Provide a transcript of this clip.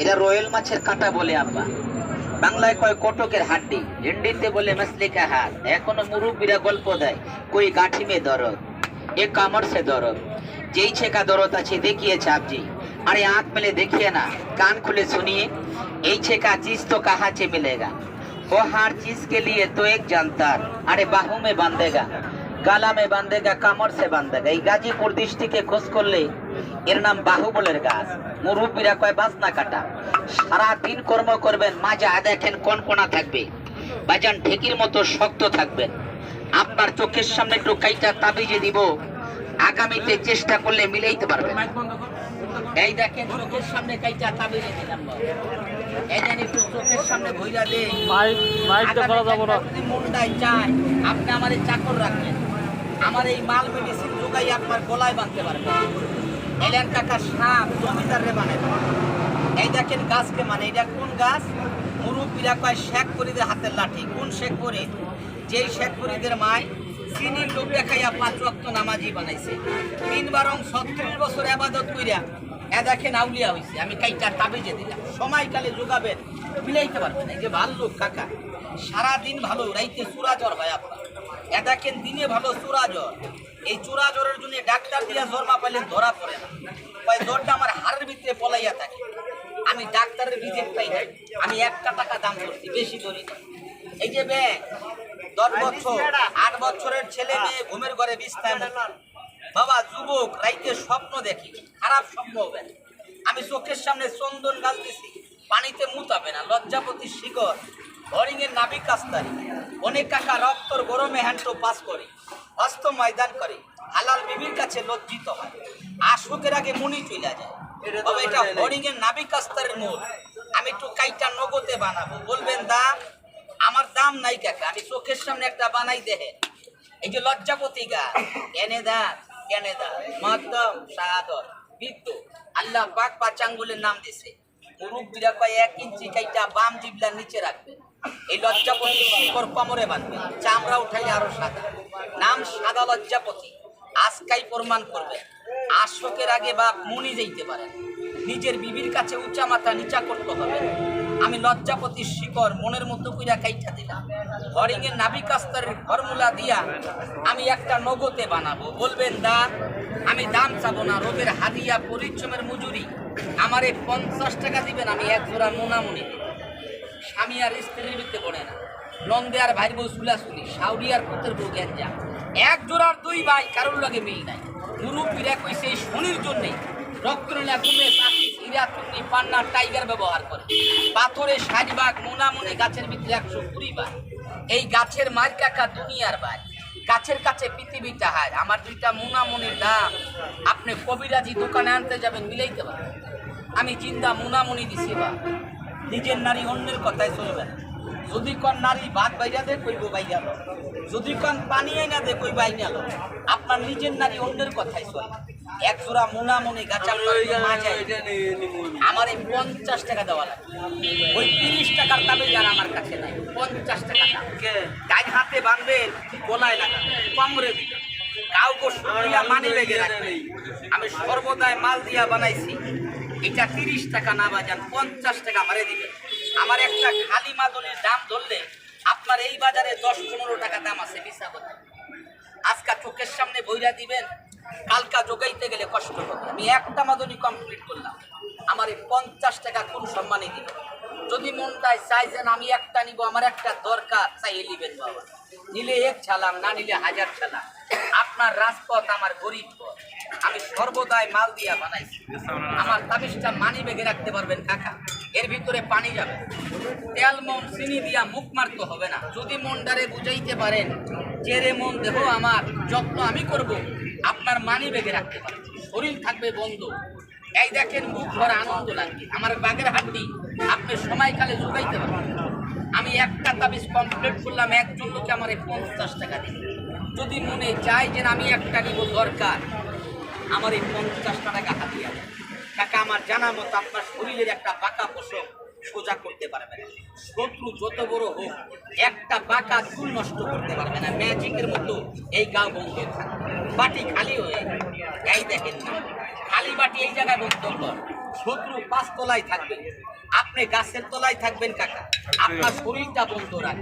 এটা রয়েল মাছের কাঁটা বলে আব্বা বাংলায় কয় কটকের হাড্ডি হিন্দিতে বলে মসলিকা হাত এখনো মুরব্বীরা গল্প দেয় কই গাঠি মে দরদ এ কামর সে দরদ যেই ছেকা দরদ আছে দেখিয়ে চাপজি अरे आंख मिले देखिए ना कान खुले सुनिए এই ছেকা चीज तो कहाँ से मिलेगा वो हर चीज के लिए तो एक जानता अरे बाहू में बांधेगा গালা মে বান্ধেগা কামর সে বান্ধেগা এই গাজীপুর দৃষ্টিকে খোঁজ করলে এর নাম বাহুবলের গাছ। মুরব্বীরা কয় বাস না কাটা। সারা দিন কর্ম করবেন মাজা দেখেন কোন কোনা থাকবে। বাজান ঢেকির মতো শক্ত থাকবেন। আপনার চোখের সামনে একটু কাইটা তাবিজে দিব। আগামীতে চেষ্টা করলে মিলাইতে পারবেন। এই দেখেন চোখের সামনে কাইটা তাবিজে দিলাম এই জানি একটু চোখের সামনে ভইরা দেই মাইক মাইকটা করা যাব না। মনটাই চায় আপনি আমার এই চাকর রাখবেন আমার এই মাল মেডিসিন যোগাই আপনার গলায় বাঁধতে পারবে। এলেন কাকা সাপ, জমিদারে বানাইবে এই দেখেন গাছকে মানে এটা কোন গাছ? মুরব্বীরা কয়, শেখ করিদের হাতের লাঠি। কোন শেখ করি যেই শেখ করিদের মায় চিনির লোক দেখাইয়া পাঁচ রক্ত নামাজি বানাইছে। তিন বারং ছত্রিশ বছর আবাদত কইরা, এ দেখেন আউলিয়া হইছে। আমি কাইটা তাবিজে দিলাম। সময়কালে যোগাবেন মিলাইতে পারবেন এই যে ভালো লোক কাকা, সারাদিন ভালো, রাইতে চূড়া জ্বর হয় আপনার। দিনে ভালো চূড়া জ্বর। এই চূড়া জ্বরের জন্য ডাক্তার জ্বর ধরা পড়ে না। জ্বরটা আমার হাড়ের ভিতরে পলাইয়া থাকে। আমি ডাক্তারের পাই আমি একটা টাকা দাম করছি, বেশি এই যে দশ বছর, আট বছরের ছেলে মেয়ে ঘুমের ঘরে বিস্তায় বাবা, যুবক, রাইতে স্বপ্ন দেখি। খারাপ স্বপ্ন হবে। আমি চোখের সামনে চন্দন গাছ দিছি পানিতে মুতাবে না লজ্জাপতি শিকড়। হরিং এর নাবি কাস্তারি অনেক কাকা রক্তর গরমে হ্যান্ডো পাস করে হস্ত ময়দান করে। হালাল বিবির কাছে লজ্জিত হয়। আশুকের আগে মনি চলে যায়। বাবা এটা হরিং এর নাবি কাস্তারের মূল। আমি একটু কাইটা নগদে বানাবো। বলবেন দাম আমার দাম নাই কাকা আমি চোখের সামনে একটা বানাই দেহে। এই যে লজ্জাপতি গাছ এনে দাঁত কেনে দাঁত মহত্তম শাহাদত বিদ্যু। আল্লাহ পাক পাঁচ আঙ্গুলের নাম দিছে। মুরব্বীরা কয় এক ইঞ্চি কাইটা বাম জিবলার নিচে রাখবে। এই লজ্জাপতি শিকর কমরে বাঁধবে। চামড়া উঠাইলে আরও সাদা। নাম সাদা লজ্জাপতি। আজকাই প্রমাণ করবে। আশোকের আগে বা মুনি যাইতে পারে। নিজের বিবির কাছে উঁচা মাথা নিচা করতে হবে। আমি লজ্জাপতির শিকড় মনের মতো কইরা কাইটা দিলাম। হরিং এর নাবিকাস্তরের ফর্মুলা দিয়া আমি একটা নগদে বানাবো। বলবেন দাম আমি দাম চাবো না। রোগের হাদিয়া পরিশ্রমের মজুরি। আমারে পঞ্চাশ টাকা দিবেন, আমি এক জোড়া মোনামুনি দেব। স্বামী আর স্ত্রীর ভিত্তে পড়ে না। নন্দে আর ভাইর বউ সুলাসুলি, সাউরি আর পুত্রের বউ গ্যাঞ্জা। এক জোড়ার দুই ভাই, কারোর লগে মিল নাই। মুরব্বীরা কইছে এই শনির জন্যে রক্তনীলা কুমে চাষি হিরা চুন্নি, পান্না, টাইগার ব্যবহার করে। পাথরে ষাট বাঘ, মোনামুনি গাছের ভিতরে একশো কুড়ি বাঘ এই গাছের মার কাকা দুনিয়ার বাঘ গাছের কাছে পৃথিবীটা হায় আমার দুইটা মোনামুনির দাম আপনি কবিরাজি দোকানে আনতে যাবেন, মিলাইতে পারবেন। আমি জিন্দা মোনামুনি দিছি বা নিজের নারী অন্যের কথায় চলবে না যদি কোন নারী ভাত বাইরা দে কইব বাইরা লো। যদি কোন পানি আইনা দে কই বাইনা লো। আপনার নিজের নারী অন্যের কথাই চলে এক জোড়া মোনামুনি গাছা আমার এই পঞ্চাশ টাকা দেওয়া লাগে। ওই তিরিশ টাকার দামে যারা আমার কাছে নাই পঞ্চাশ টাকা গায়ে হাতে বাঁধবেন গলায় লাগাবেন কমরে কাউকে মানি লেগে আমি সর্বদাই মাল দিয়া বানাইছি। এটা তিরিশ টাকা না বাজান, পঞ্চাশ টাকা মারে দিবেন আমার একটা খালি মাদনের দাম ধরলে আপনার এই বাজারে দশ পনেরো টাকা দাম আছে মিশা কথা। আজকা চোখের সামনে বইরা দিবেন, কালকা যোগাইতে গেলে কষ্ট হবে। আমি একটা মাদনী কমপ্লিট করলাম, আমার এই পঞ্চাশ টাকা কোন সম্মানে দিল যদি মনটায় চাইছেন আমি একটা নিব, আমার একটা দরকার, চাইয়ে নিবেন বাবা। নিলে এক ছালাম, না নিলে হাজার ছালাম। আপনার রাজপথ আমার গরিব পথ। আমি সর্বদাই মাল দিয়া বানাইছি। আমার তাবিজটা মানি বেগে রাখতে পারবেন, কাকা। এর ভিতরে পানি যাবে। তেল, মন, চিনি দিয়া মুখ মারতে হবে না। যদি মনটারে বুঝাইতে পারেন যে রে মন দেহ আমার, যত্ন আমি করব, আপনার মানি বেগে রাখতে পারেন শরীর থাকবে বন্ধ। এই দেখেন মুখ ভরা আনন্দ লাগবে আমার বাঘের হাড্ডি, আপনি সময়কালে যোগাইতে পারবেন আমি একটা তাবিজ কমপ্লিট করলাম, একজন লোকে আমার এই পঞ্চাশ টাকা দিল। যদি মনে চায় যে আমি একটা নিব দরকার আমার এই পঞ্চাশ টাকা হাতিয়া। কাকা আমার জানা মতো আপনার শরীরের একটা বাঁকা পোষক সোজা করতে পারবে না। শত্রু যত বড় হোক, একটা বাঁকা চুল নষ্ট করতে পারবে না। ম্যাজিকের মতো এই গাও বন্ধ বাটি খালি হয়ে এই দেখেন খালি বাটি এই জায়গায় কর। শত্রু পাঁচ তলায় থাকবে। আপনি গাছের তলায় থাকবেন কাকা। আপনার শরীরটা বন্ধ রাখবেন